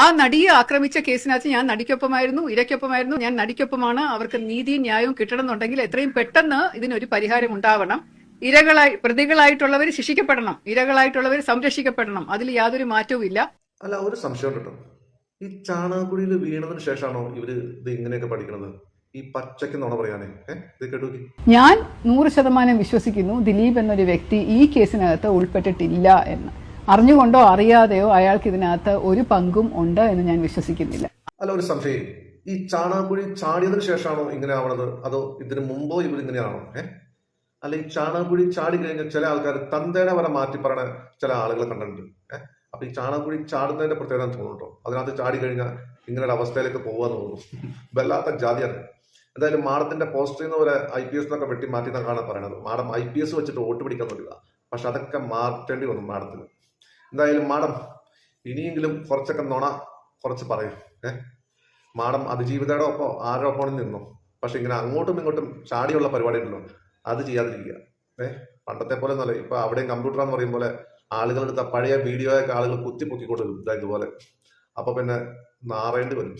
ആ നടിയെ ആക്രമിച്ച കേസിനകത്ത് ഞാൻ നടിക്കൊപ്പമായിരുന്നു ഇരയ്ക്കൊപ്പമായിരുന്നു. ഞാൻ നടിക്കൊപ്പമാണ്. അവർക്ക് നീതിയും ന്യായവും കിട്ടണമെന്നുണ്ടെങ്കിൽ എത്രയും പെട്ടെന്ന് ഇതിനൊരു പരിഹാരം ഉണ്ടാവണം. ഇരകളായി പ്രതികളായിട്ടുള്ളവർ ശിക്ഷിക്കപ്പെടണം. ഇരകളായിട്ടുള്ളവർ സംരക്ഷിക്കപ്പെടണം. അതിൽ യാതൊരു മാറ്റവും ഇല്ല. അല്ല ഒരു സംശയം കേട്ടോ. ഈ ചാണകക്കുഴിയിൽ വീണതിന് ശേഷമാണോ ഇവർ ഇത് ഇങ്ങനെയൊക്കെ പഠിക്കുന്നത്? ഈ പച്ചയ്ക്ക് നുണ പറയാനേ. ഞാൻ നൂറ് ശതമാനം വിശ്വസിക്കുന്നു ദിലീപ് എന്നൊരു വ്യക്തി ഈ കേസിനകത്ത് ഉൾപ്പെട്ടിട്ടില്ല എന്ന്. അറിഞ്ഞുകൊണ്ടോ അറിയാതെയോ അയാൾക്ക് ഇതിനകത്ത് ഒരു പങ്കും ഉണ്ട് എന്ന് ഞാൻ വിശ്വസിക്കുന്നില്ല. അല്ല ഒരു സംശയം. ഈ ചാണകക്കുഴി ചാടിയതിനു ശേഷമാണോ ഇങ്ങനെ ആവണത്? അതോ ഇതിനു മുമ്പോ ഇവർ ഇങ്ങനെയാണോ അല്ല ഈ ചാണകക്കുഴി ചാടി കഴിഞ്ഞ ചില ആൾക്കാർ തന്തേനെ വരെ മാറ്റി പറയണ ചില ആളുകൾ കണ്ടിട്ടുണ്ട്. ഏഹ് അപ്പൊ ഈ ചാണകക്കുഴി ചാടുന്നതിന്റെ പ്രത്യേകത തോന്നുന്നുണ്ടോ? അതിനകത്ത് ചാടി കഴിഞ്ഞാൽ ഇങ്ങനൊരു ഒരു അവസ്ഥയിലേക്ക് പോകാൻ തോന്നുന്നു. വല്ലാത്ത ജാതിയാണ്. എന്തായാലും മാഡത്തിന്റെ പോസ്റ്ററിൽ നിന്ന് വരെ ഐ പി എസ് എന്നൊക്കെ വെട്ടി മാറ്റി എന്നാണ് പറയണത് മാഡം ഐ പി എസ് വെച്ചിട്ട് വോട്ട് പിടിക്കാൻ നോക്കുക. പക്ഷെ അതൊക്കെ മാറ്റേണ്ടി വന്നു മാഡത്തിന്. എന്തായാലും മാഡം ഇനിയെങ്കിലും കുറച്ചൊക്കെ നുണ കുറച്ച് പറയും. ഏഹ് മാഡം അതിജീവിതയുടെ ഒപ്പം ആരുടെ ഒപ്പം നിന്നു. പക്ഷെ ഇങ്ങനെ അങ്ങോട്ടും ഇങ്ങോട്ടും ചാടിയുള്ള പരിപാടി ഉണ്ടല്ലോ അത് ചെയ്യാതിരിക്കുക. ഏഹ് പണ്ടത്തെ പോലെ ഒന്നല്ല ഇപ്പൊ അവിടെയും കമ്പ്യൂട്ടർ എന്ന് പറയും പോലെ ആളുകളെടുത്ത പഴയ വീഡിയോ ഒക്കെ ആളുകൾ കുത്തി പൊക്കിക്കൊണ്ട് ഇതായതുപോലെ അപ്പൊ പിന്നെ നാറേണ്ടി വരും.